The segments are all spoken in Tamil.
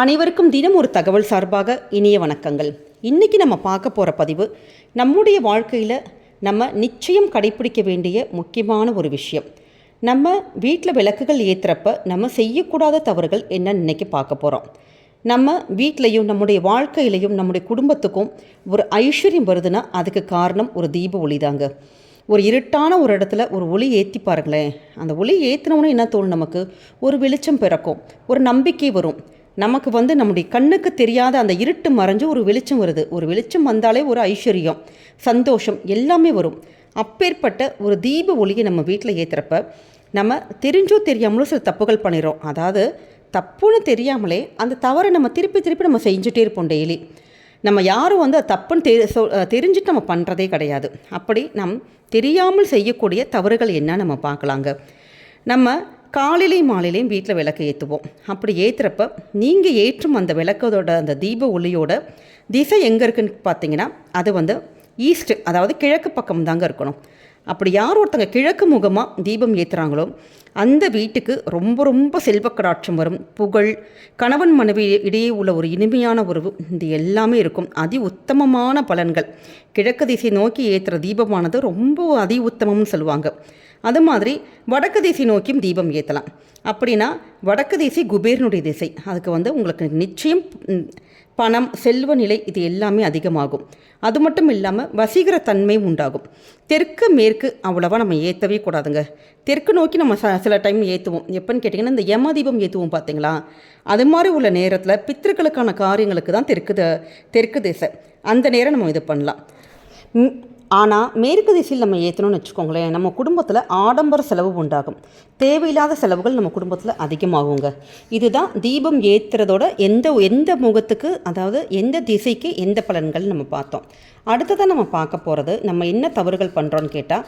அனைவருக்கும் தினம் ஒரு தகவல் சார்பாக இனிய வணக்கங்கள். இன்றைக்கி நம்ம பார்க்க போகிற பதிவு நம்முடைய வாழ்க்கையில் நம்ம நிச்சயம் கடைப்பிடிக்க வேண்டிய முக்கியமான ஒரு விஷயம். நம்ம வீட்டில் விளக்குகள் ஏற்றுறப்ப நம்ம செய்யக்கூடாத தவறுகள் என்னன்னு இன்றைக்கி பார்க்க போகிறோம் நம்ம வீட்லேயும் நம்முடைய வாழ்க்கையிலையும் நம்முடைய குடும்பத்துக்கும் ஒரு ஐஸ்வர்யம் வருதுன்னா அதுக்கு காரணம் ஒரு தீப ஒளி தாங்க. ஒரு இருட்டான ஒரு இடத்துல ஒரு ஒளி ஏற்றி பாருங்களேன். அந்த ஒளி ஏற்றினோன்னே என்ன தோணும் நமக்கு? ஒரு வெளிச்சம் பிறக்கும். ஒரு நம்பிக்கை வரும். நமக்கு வந்து நம்முடைய கண்ணுக்கு தெரியாத அந்த இருட்டு மறைஞ்சு ஒரு வெளிச்சம் வருது. ஒரு வெளிச்சம் வந்தாலே ஒரு ஐஸ்வர்யம் சந்தோஷம் எல்லாமே வரும். அப்பேற்பட்ட ஒரு தீப ஒளியை நம்ம வீட்டில் ஏற்றுறப்ப நம்ம தெரிஞ்சோ தெரியாமலோ சில தப்புகள் பண்ணிடுறோம். அதாவது தப்புன்னு தெரியாமலே அந்த தவறை நம்ம திருப்பி திருப்பி நம்ம செஞ்சுட்டே இருப்போம் டெய்லி நம்ம யாரும் வந்து அது தப்புன்னு தெ சொ தெரிஞ்சுட்டு நம்ம பண்ணுறதே கிடையாது. அப்படி நம் தெரியாமல் செய்யக்கூடிய தவறுகள் என்ன நம்ம பார்க்கலாங்க? நம்ம காலையிலையும் மாலையிலையும் வீட்டில் விளக்கு ஏற்றுவோம். அப்படி ஏற்றுறப்ப நீங்கள் ஏற்றும் அந்த விளக்கதோட அந்த தீப ஒளியோட திசை எங்கே இருக்குன்னு பார்த்தீங்கன்னா அது வந்து ஈஸ்ட் அதாவது கிழக்கு பக்கம் தாங்க இருக்கணும். அப்படி யார் ஒருத்தங்க கிழக்கு முகமாக தீபம் ஏற்றுறாங்களோ அந்த வீட்டுக்கு ரொம்ப ரொம்ப செல்வக்கடாட்சம் வரும். புகழ் கணவன் மனைவி இடையே உள்ள ஒரு இனிமையான உறவு இது எல்லாமே இருக்கும். அதி உத்தமமான பலன்கள். கிழக்கு திசை நோக்கி ஏற்றுற தீபமானது ரொம்ப அதி உத்தமம்னு சொல்லுவாங்க. அது மாதிரி வடக்கு திசை நோக்கியும் தீபம் ஏற்றலாம் அப்படின்னா வடக்கு திசை குபேரனுடைய திசை. அதுக்கு வந்து உங்களுக்கு நிச்சயம் பணம் செல்வ நிலை இது எல்லாமே அதிகமாகும். அது மட்டும் இல்லாமல் வசீகர தன்மை உண்டாகும். தெற்கு மேற்கு அவ்வளவா நம்ம ஏற்றவே கூடாதுங்க. தெற்கு நோக்கி நம்ம ச சில டைம் ஏற்றுவோம் எப்போன்னு கேட்டிங்கன்னா இந்த யம தீபம் ஏற்றுவோம் பார்த்தீங்களா அது மாதிரி உள்ள நேரத்தில் பித்திருக்களுக்கான காரியங்களுக்கு தான் தெற்கு த- தெற்கு திசை. அந்த நேரம் நம்ம இது பண்ணலாம். ஆனால் மேற்கு திசையில் நம்ம ஏற்றணும்னு வச்சுக்கோங்களேன் நம்ம குடும்பத்தில் ஆடம்பர செலவு உண்டாகும். தேவையில்லாத செலவுகள் நம்ம குடும்பத்தில் அதிகமாகுங்க. இதுதான் தீபம் ஏற்றுறதோட எந்த எந்த முகத்துக்கு அதாவது எந்த திசைக்கு எந்த பலன்கள் நம்ம பார்த்தோம். அடுத்ததாக நம்ம பார்க்க போகிறது நம்ம என்ன தவறுகள் பண்ணுறோன்னு கேட்டால்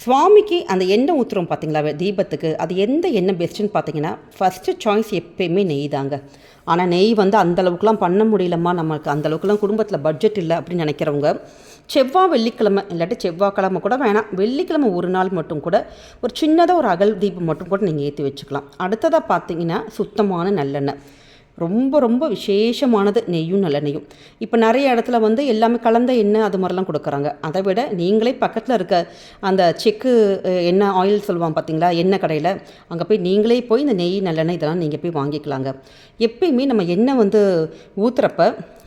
சுவாமிக்கு அந்த எண்ணெய் ஊற்றுறோம் பார்த்தீங்களா தீபத்துக்கு அது எந்த எண்ணெய் பெஸ்ட்டுன்னு பார்த்தீங்கன்னா ஃபஸ்ட்டு சாய்ஸ் எப்பயுமே நெய் தாங்க. ஆனால் நெய் வந்து அந்தளவுக்குலாம் பண்ண முடியலம்மா நமக்கு அந்தளவுக்குலாம் குடும்பத்தில் பட்ஜெட் இல்லை அப்படின்னு நினைக்கிறவங்க செவ்வாய் வெள்ளிக்கிழமை இல்லாட்டி செவ்வாய்க்கிழமை கூட வேணாம். வெள்ளிக்கிழமை ஒரு நாள் மட்டும் கூட ஒரு சின்னதாக ஒரு அகல் தீபம் மட்டும் கூட நீங்கள் ஏற்றி வச்சுக்கலாம். அடுத்ததாக பார்த்தீங்கன்னா சுத்தமான நல்லெண்ணெய். ரொம்ப ரொம்ப விசேஷமானது நெய்யும் நல்லெண்ணெயும். இப்போ நிறைய இடத்துல வந்து எல்லாமே கலந்த எண்ணெய் அது மாதிரிலாம் கொடுக்குறாங்க. அதை விட நீங்களே பக்கத்தில் இருக்க அந்த செக்கு எண்ணெய் ஆயில் சொல்லுவாங்க பார்த்தீங்களா எண்ணெய் கடையில் அங்கே போய் நீங்களே போய் இந்த நெய் நல்லெண்ணெய் இதெல்லாம் நீங்கள் போய் வாங்கிக்கலாங்க. எப்பயுமே நம்ம எண்ணெய் வந்து ஊற்றுறப்ப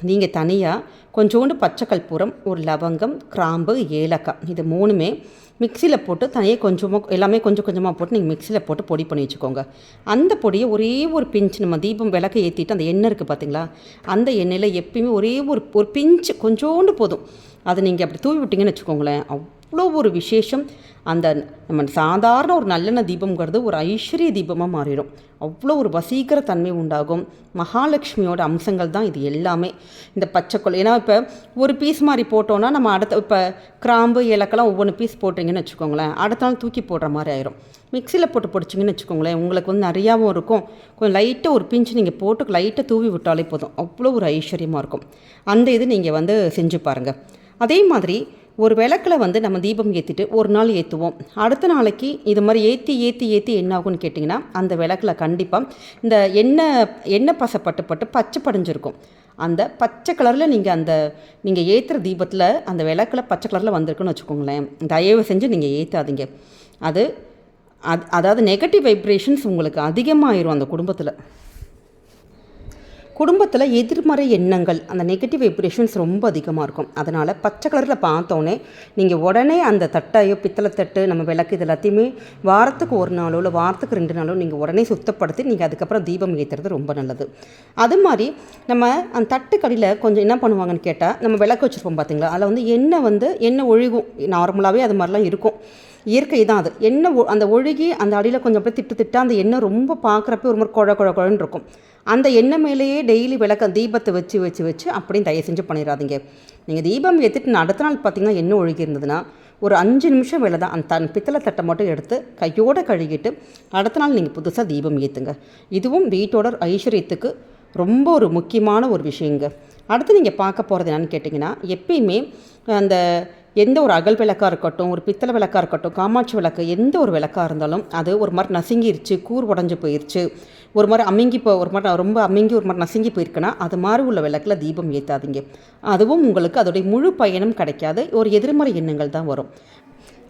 நீங்கள் தனியாக கொஞ்சோண்டு பச்சை கற்பூரம் ஒரு லவங்கம் கிராம்பு ஏலக்காய் இது மூணுமே மிக்சியில் போட்டு தனியாக கொஞ்சமாக எல்லாமே கொஞ்சம் கொஞ்சமாக போட்டு நீங்கள் மிக்சியில் போட்டு பொடி பண்ணி வச்சுக்கோங்க. அந்த பொடியை ஒரே ஒரு பிஞ்சு நம்ம தீபம் விளக்க ஏற்றிட்டு அந்த எண்ணெய் இருக்குது பார்த்தீங்களா அந்த எண்ணெயில் எப்பயுமே ஒரே ஒரு ஒரு பிஞ்சு கொஞ்சோண்டு போதும். அதை நீங்கள் அப்படி தூவி விட்டிங்கன்னு வச்சுக்கோங்களேன் அவ்வளோ ஒரு விசேஷம். அந்த நம்ம சாதாரண ஒரு நல்லெண்ணெய் தீபம்ங்கிறது ஒரு ஐஸ்வர்ய தீபமாக மாறிடும். அவ்வளோ ஒரு வசீகர தன்மை உண்டாகும். மகாலட்சுமியோட அம்சங்கள் தான் இது எல்லாமே. இந்த பச்சைக்கொள் ஏன்னா இப்போ ஒரு பீஸ் மாதிரி போட்டோன்னா நம்ம அடுத்த இப்போ கிராம்பு ஏலக்கெல்லாம் ஒவ்வொன்று பீஸ் போட்டிங்கன்னு வச்சுக்கோங்களேன். அடுத்த நாள் தூக்கி போடுற மாதிரி ஆயிரும். மிக்சியில் போட்டு பொடிச்சிங்கன்னு வச்சுக்கோங்களேன் உங்களுக்கு வந்து நிறையாவும் இருக்கும். கொஞ்சம் லைட்டாக ஒரு பிஞ்சு நீங்கள் போட்டு லைட்டாக தூவி விட்டாலே போதும். அவ்வளோ ஒரு ஐஸ்வர்யமாக இருக்கும். அந்த இது நீங்கள் வந்து செஞ்சு பாருங்கள் அதே மாதிரி ஒரு விளக்கில் வந்து நம்ம தீபம் ஏற்றிட்டு ஒரு நாள் ஏற்றுவோம் அடுத்த நாளைக்கு இது மாதிரி ஏற்றி ஏற்றி ஏற்றி என்ன ஆகும்னு கேட்டிங்கன்னா அந்த விளக்கில் கண்டிப்பாக இந்த எண்ணெய் எண்ணெய் பசை பட்டு பட்டு பச்சை படிஞ்சிருக்கும். அந்த பச்சை கலரில் நீங்கள் அந்த நீங்கள் ஏற்றுற தீபத்தில் அந்த விளக்கில் பச்சை கலரில் வந்திருக்குன்னு வச்சுக்கோங்களேன். தயவு செஞ்சு நீங்கள் ஏற்றாதீங்க அது அது அதாவது நெகட்டிவ் வைப்ரேஷன்ஸ் உங்களுக்கு அதிகமாகிடும் அந்த குடும்பத்தில். குடும்பத்தில் எதிர்மறை எண்ணங்கள் அந்த நெகட்டிவ் வைப்ரேஷன்ஸ் ரொம்ப அதிகமாக இருக்கும். அதனால் பச்சை கலரில் பார்த்தோன்னே நீங்கள் உடனே அந்த தட்டையோ பித்தளை தட்டு நம்ம விளக்கு இது எல்லாத்தையுமே வாரத்துக்கு ஒரு நாளோ இல்லை வாரத்துக்கு ரெண்டு நாளோ நீங்கள் உடனே சுத்தப்படுத்தி நீங்கள் அதுக்கப்புறம் தீபம் ஏற்றுறது ரொம்ப நல்லது. அது மாதிரி நம்ம அந்த தட்டுக்கடியில் கொஞ்சம் என்ன பண்ணுவாங்கன்னு கேட்டால் நம்ம விளக்கு வச்சுருப்போம் பார்த்தீங்களா அதில் வந்து எண்ணெய் வந்து எண்ணெய் ஒழுகும். நார்மலாகவே அது மாதிரிலாம் இருக்கும். இயற்கை தான் அது. எண்ணெய் ஒ- அந்த ஒழுகி அந்த அடியில் கொஞ்சம் அப்படியே திட்டு திட்டா அந்த எண்ணெய் ரொம்ப பார்க்குறப்ப ஒரு மாதிரி குழ குழ குழன்னு இருக்கும். அந்த எண்ணெய் மேலேயே டெய்லி விளக்க தீபத்தை வச்சு வச்சு வச்சு அப்படியும் தயவு செஞ்சு பண்ணிடாதீங்க. நீங்கள் தீபம் ஏற்றிட்டு அடுத்த நாள் பார்த்தீங்கன்னா எண்ணெய் ஒழுகி இருந்ததுன்னா ஒரு அஞ்சு நிமிஷம் வேலை தான். அந்த தன் பித்தளை தட்டை மட்டும் எடுத்து கையோடு கழுகிட்டு அடுத்த நாள் நீங்கள் புதுசாக தீபம் ஏற்றுங்க இதுவும் வீட்டோட ஐஸ்வர்யத்துக்கு ரொம்ப ஒரு முக்கியமான ஒரு விஷயங்க. அடுத்து நீங்கள் பார்க்க போகிறது என்னன்னு கேட்டிங்கன்னா எப்பயுமே அந்த எந்த ஒரு அகல் விளக்காக இருக்கட்டும் ஒரு பித்தளை விளக்காக இருக்கட்டும் காமாட்சி விளக்கு எந்த ஒரு விளக்காக இருந்தாலும் அது ஒரு மாதிரி நசுங்கிருச்சு கூர் உடஞ்சி போயிருச்சு. ஒரு மாதிரி அமுங்கி இப்போ ஒரு மாதிரி ரொம்ப அமுங்கி ஒரு மாதிரி நசுங்கி போயிருக்குன்னா அது மாதிரி உள்ள விளக்கில் தீபம் ஏற்றாதீங்க அதுவும் உங்களுக்கு அதோடைய முழு பயனும் கிடைக்காது. ஒரு எதிர்மறை எண்ணங்கள் தான் வரும்.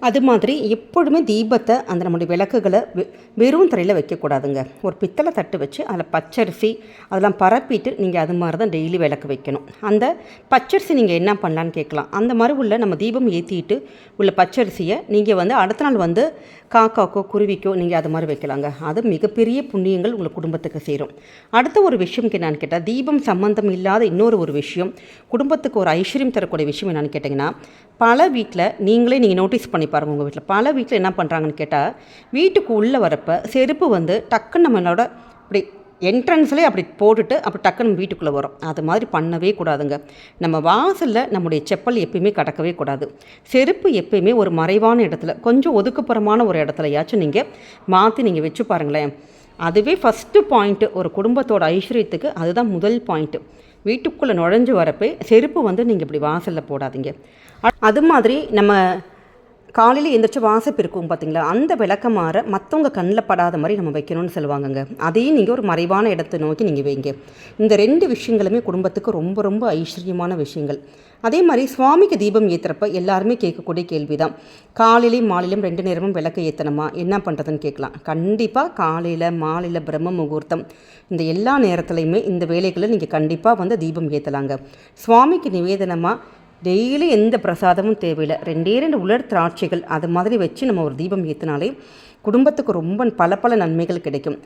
அது மாதிரி எப்பொழுதுமே தீபத்தை அந்த நம்முடைய விளக்குகளை வெ- வெறும் தரையில் வைக்கக்கூடாதுங்க. ஒரு பித்தளை தட்டு வச்சு அதில் பச்சரிசி அதெல்லாம் பரப்பிட்டு நீங்கள் அது மாதிரி தான் டெய்லி விளக்கு வைக்கணும். அந்த பச்சரிசி நீங்கள் என்ன பண்ணலான்னு கேட்கலாம். அந்த மாதிரி உள்ள நம்ம தீபம் ஏற்றிட்டு உள்ள பச்சரிசியை நீங்கள் வந்து அடுத்த நாள் வந்து காக்காக்கோ குருவிக்கோ நீங்கள் அது மாதிரி வைக்கலாங்க. அது மிகப்பெரிய புண்ணியங்கள் உங்கள் குடும்பத்துக்கு சேரும். அடுத்த ஒரு விஷயம் என்னன்னு கேட்டால் தீபம் சம்பந்தம் இல்லாத இன்னொரு ஒரு விஷயம் குடும்பத்துக்கு ஒரு ஐஸ்வர்யம் தரக்கூடிய விஷயம் என்னென்னு கேட்டிங்கன்னா பல வீட்டில் நீங்களே நீங்கள் நோட்டீஸ் பண்ணி பாருங்கள் உங்கள் வீட்டில் பல வீட்டில் என்ன பண்ணுறாங்கன்னு கேட்டால் வீட்டுக்கு உள்ளே வரப்போ செருப்பு வந்து டக்குன்னு நம்மளோட இப்படி என்ட்ரன்ஸ்லேயே அப்படி போட்டுட்டு அப்படி டக்குன்னு வீட்டுக்குள்ளே வரும். அது மாதிரி பண்ணவே கூடாதுங்க. நம்ம வாசலில் நம்முடைய செப்பல் எப்பயுமே கடக்கவே கூடாது. செருப்பு எப்பயுமே ஒரு மறைவான இடத்துல கொஞ்சம் ஒதுக்குப்புறமான ஒரு இடத்துலயாச்சும் நீங்கள் மாற்றி நீங்கள் வச்சு பாருங்களேன். அதுவே ஃபஸ்ட்டு பாயிண்ட்டு ஒரு குடும்பத்தோட ஐஸ்வர்யத்துக்கு அதுதான் முதல் பாயிண்ட்டு வீட்டுக்குள்ளே நுழைஞ்சு வரப்போ செருப்பு வந்து நீங்கள் இப்படி வாசலில் போடாதீங்க. அது மாதிரி நம்ம காலையில் எந்திரிச்சு வாசப்பு இருக்கும் பார்த்தீங்களா அந்த விளக்கமாற மற்றவங்க கண்ணில் படாத மாதிரி நம்ம வைக்கணும்னு சொல்லுவாங்கங்க. அதையும் நீங்கள் ஒரு மறைவான இடத்தை நோக்கி நீங்கள் வைங்க. இந்த ரெண்டு விஷயங்களுமே குடும்பத்துக்கு ரொம்ப ரொம்ப ஐஸ்வர்யமான விஷயங்கள். அதே மாதிரி சுவாமிக்கு தீபம் ஏற்றுறப்ப எல்லாருமே கேட்கக்கூடிய கேள்வி தான் காலையிலையும் மாலையிலும் ரெண்டு நேரமும் விளக்கு ஏற்றணுமா என்ன பண்ணுறதுன்னு கேட்கலாம். கண்டிப்பாக காலையில் மாலையில் பிரம்ம முகூர்த்தம் இந்த எல்லா நேரத்துலையுமே இந்த வேலைகளை நீங்கள் கண்டிப்பாக வந்து தீபம் ஏற்றலாங்க சுவாமிக்கு நிவேதனமாக டெய்லி எந்த பிரசாதமும் தேவையில்லை. ரெண்டே ரெண்டு உலர் திராட்சைகள் அது மாதிரி வச்சு நம்ம ஒரு தீபம் ஏற்றினாலே குடும்பத்துக்கு ரொம்ப பல பல நன்மைகள் கிடைக்கும்.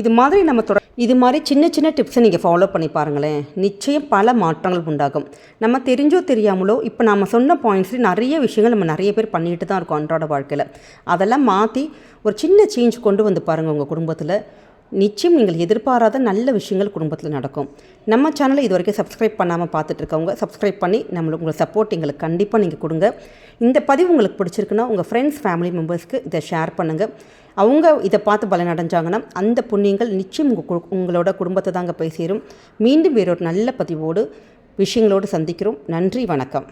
இது மாதிரி நம்ம தொட இது மாதிரி சின்ன சின்ன டிப்ஸை நீங்கள் ஃபாலோ பண்ணி பாருங்களேன். நிச்சயம் பல மாற்றங்கள் உண்டாகும். நம்ம தெரிஞ்சோ தெரியாமலோ இப்போ நம்ம சொன்ன பாயிண்ட்ஸ்லேயும் நிறைய விஷயங்கள் நம்ம நிறைய பேர் பண்ணிட்டு தான் இருக்கோம் அன்றாட வாழ்க்கையில். அதெல்லாம் மாற்றி ஒரு சின்ன சேஞ்ச் கொண்டு வந்து பாருங்கள் உங்கள் குடும்பத்தில். நிச்சயம் நீங்கள் எதிர்பாராத நல்ல விஷயங்கள் குடும்பத்தில் நடக்கும். நம்ம சேனலை இது வரைக்கும் சப்ஸ்கிரைப் பண்ணாமல் பார்த்துட்டு இருக்கவங்க சப்ஸ்கிரைப் பண்ணி நம்மளுக்கு உங்களை சப்போர்ட் எங்களுக்கு கண்டிப்பாக நீங்கள் கொடுங்க. இந்த பதிவு உங்களுக்கு பிடிச்சிருக்குன்னா உங்கள் ஃப்ரெண்ட்ஸ் ஃபேமிலி மெம்பர்ஸ்க்கு இதை ஷேர் பண்ணுங்கள் அவங்க இதை பார்த்து பலனடைஞ்சாங்கன்னா அந்த புண்ணியங்கள் நிச்சயம் உங்கள் கு- உங்களோட குடும்பத்தை தாங்க போய் சேரும். மீண்டும் வேறொரு நல்ல பதிவோடு விஷயங்களோடு சந்திக்கிறோம். நன்றி வணக்கம்.